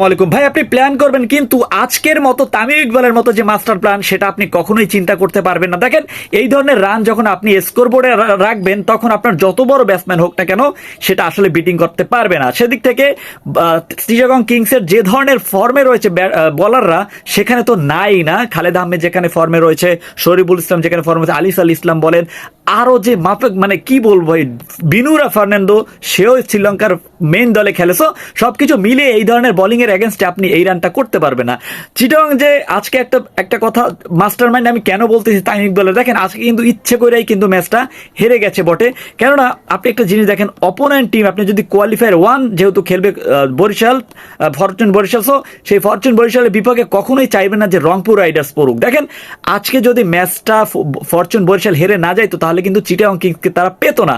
ওয়ালাইকুম ভাই, আপনি প্ল্যান করবেন কিন্তু আজকের মতো তামিম ইকবালের মতো যে মাস্টার প্ল্যান সেটা আপনি কখনোই চিন্তা করতে পারবেন না। দেখেন, এই ধরনের রান যখন আপনি স্কোর বোর্ডে রাখবেন, তখন আপনার যত বড় ব্যাটসম্যান হোক না কেন, সেটা আসলে বিটিং করতে পারবে না। সেদিক থেকে শ্রীজগং কিংসের যে ধরনের ফর্মে রয়েছে বলাররা সেখানে তো নাই না। খালেদ আহমেদ যেখানে ফর্মে রয়েছে, শরীফুল ইসলাম যেখানে ফর্মে রয়েছে, আলিস আল ইসলাম বলেন আরও যে মাফেক মানে কি বলব বিনুরা ফার্নান্দো, সেও শ্রীলঙ্কার মেইন দলে খেলেছো সবকিছু মিলে এই ধরনের বোলিং এর এগেনস্টে আপনি এই রানটা করতে পারবে না। চিটং যে আজকে একটা একটা কথা মাস্টার মাইন্ড আমি কেন বলতেছি তামিম ইকবালের দেখেন, আজকে কিন্তু ইচ্ছে করেই কিন্তু ম্যাচটা হেরে গেছে বটে। কেননা, আপনি একটা জিনিস দেখেন অপোনেন্ট টিম আপনি যদি কোয়ালিফায়ার ওয়ান যেহেতু খেলবে বরিশাল ফরচুন বরিশাল সো সেই ফরচুন বরিশালের বিপক্ষে কখনোই চাইবেন না যে রংপুর রাইডার্স পড়ুক। দেখেন, আজকে যদি ম্যাচটা ফরচুন বরিশাল হেরে না যায়, তো তাহলে কিন্তু চিটাং কিংসকে তারা পেতো না।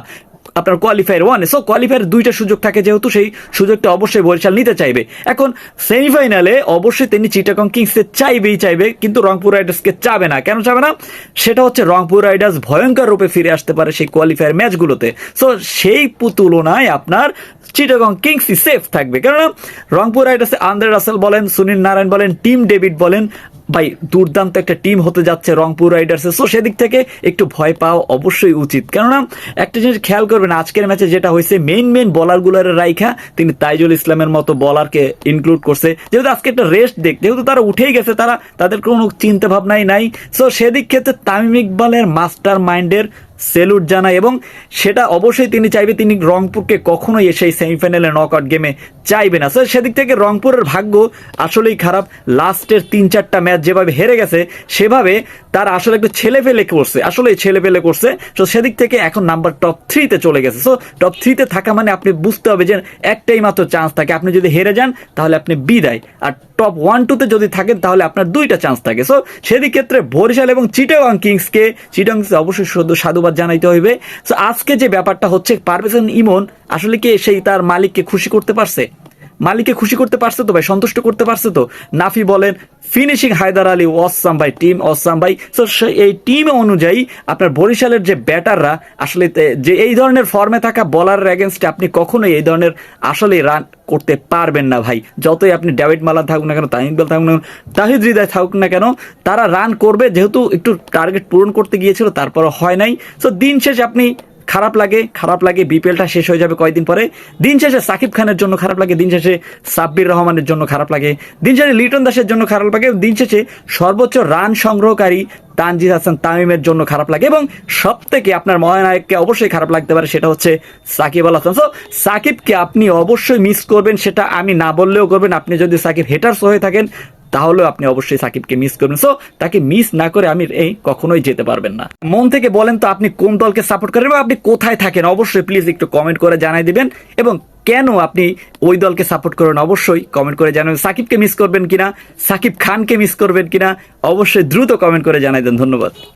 আপনার কোয়ালিফায়ার ওয়ানে সো কোয়ালিফায়ার দুইটা সুযোগ থাকে যেহেতু সেই সুযোগটা অবশ্যই বরিশাল নিতে চাইবে। এখন সেমিফাইনালে অবশ্যই তিনি চিটাগং কিংসকে চাইবেই চাইবে, কিন্তু রংপুর রাইডার্সকে চাবে না। কেন চাবে না? সেটা হচ্ছে রংপুর রাইডার্স ভয়ঙ্কর রূপে ফিরে আসতে পারে সেই কোয়ালিফায়ার ম্যাচগুলোতে সো সেই তুলনায় আপনার চিটাগং কিংসই সেফ থাকবে। কেননা রংপুর রাইডার্সে আন্দ্রে রাসেল বলেন, সুনীল নারায়ণ বলেন, টিম ডেভিড বলেন ভাই, দুর্দান্ত একটা টিম হতে যাচ্ছে রংপুর রাইডার্সে সো সেদিক থেকে একটু ভয় পাওয়া অবশ্যই উচিত। কেননা, একটা জিনিস খেয়াল করবেন, আজকের ম্যাচে যেটা হয়েছে মেইন মেইন বলারগুলোর রাইখা, তিনি তাইজুল ইসলামের মতো বলারকে ইনক্লুড করছে। যেহেতু আজকে একটা রেস্ট দেখ যেহেতু তারা উঠেই গেছে, তারা তাদের কোনো চিন্তা ভাবনাই নাই। সো সেদিক ক্ষেত্রে তামিম ইকবালের মাস্টার মাইন্ডের সেলুট জানায় এবং সেটা অবশ্যই তিনি চাইবে তিনি রংপুরকে কখনোই এসে সেমিফাইনালে নক আউট গেমে চাইবে না। স্যার, সেদিক থেকে রংপুরের ভাগ্য আসলেই খারাপ। লাস্টের তিন চারটা ম্যাচ যেভাবে হেরে গেছে, সেভাবে তার আসলে একটু ছেলে ফেলে করছে আসলে ছেলে ফেলে করছে। তো সেদিক থেকে এখন নাম্বার টপ থ্রিতে চলে গেছে। সো টপ থ্রিতে থাকা মানে আপনি বুঝতে হবে যে একটাই মাত্র চান্স থাকে। আপনি যদি হেরে যান, তাহলে আপনি বিদায়। আর টপ ওয়ান টুতে যদি থাকেন, তাহলে আপনার দুইটা চান্স থাকে। সো সেদিক ক্ষেত্রে বরিশাল এবং চিটাগাং কিংসকে চিটাগাং অবশ্যই সাধুবাদ জানাইতে হইবে। সো আজকে যে ব্যাপারটা হচ্ছে, পারভেজন ইমন আসলে কি সেই তার মালিককে খুশি করতে পারছে? মালিককে খুশি করতে পারছে তো ভাই? সন্তুষ্ট করতে পারছে তো? নাফি বলেন, ফিনিশিং হায়দার আলী ওয়াসাম ভাই, টিম ওয়াসাম ভাই। সো এই টিম অনুযায়ী আপনার বরিশালের যে ব্যাটাররা, আসলে যে এই ধরনের ফর্মে থাকা বলারের এগেনস্টে আপনি কখনোই এই ধরনের আসলে রান করতে পারবেন না ভাই। যতই আপনি ডেভিড মালা থাকুক না কেন, তাহিদ বেল না তাহিদ হৃদয় থাকুক না কেন, তারা রান করবে। যেহেতু একটু টার্গেট পূরণ করতে গিয়েছিল তারপরে হয় নাই। সো দিন শেষে আপনি খারাপ লাগে খারাপ লাগে বিপিএলটা শেষ হয়ে যাবে কয়েকদিন পরে। দিন শেষে সাকিব খানের জন্য খারাপ লাগে, দিন শেষে সাব্বির রহমানের জন্য খারাপ লাগে। দিন শেষে লিটন দাসের জন্য খারাপ লাগে, দিন শেষে সর্বোচ্চ রান সংগ্রহকারী তানজিদ হাসান তামিমের জন্য খারাপ লাগে এবং সব থেকে আপনার মহানায়ককে অবশ্যই খারাপ লাগতে পারে সেটা হচ্ছে সাকিব আল হাসান। সো সাকিবকে আপনি অবশ্যই মিস করবেন, সেটা আমি না বললেও করবেন। আপনি যদি সাকিব হেটার্স হয়ে থাকেন তাহলেও আপনি অবশ্যই সাকিবকে মিস করবেন। সো তাকে মিস না করে আমির এই কখনোই যেতে পারবেন না। মন থেকে বলেন তো, আপনি কোন দলকে সাপোর্ট করেন এবং আপনি কোথায় থাকেন? অবশ্যই প্লিজ একটু কমেন্ট করে জানাই দিবেন এবং কেন আপনি ওই দলকে সাপোর্ট করেন? অবশ্যই কমেন্ট করে জানাবেন। সাকিবকে মিস করবেন কিনা? সাকিব খানকে মিস করবেন কিনা? অবশ্যই দ্রুত কমেন্ট করে জানাই দেন। ধন্যবাদ।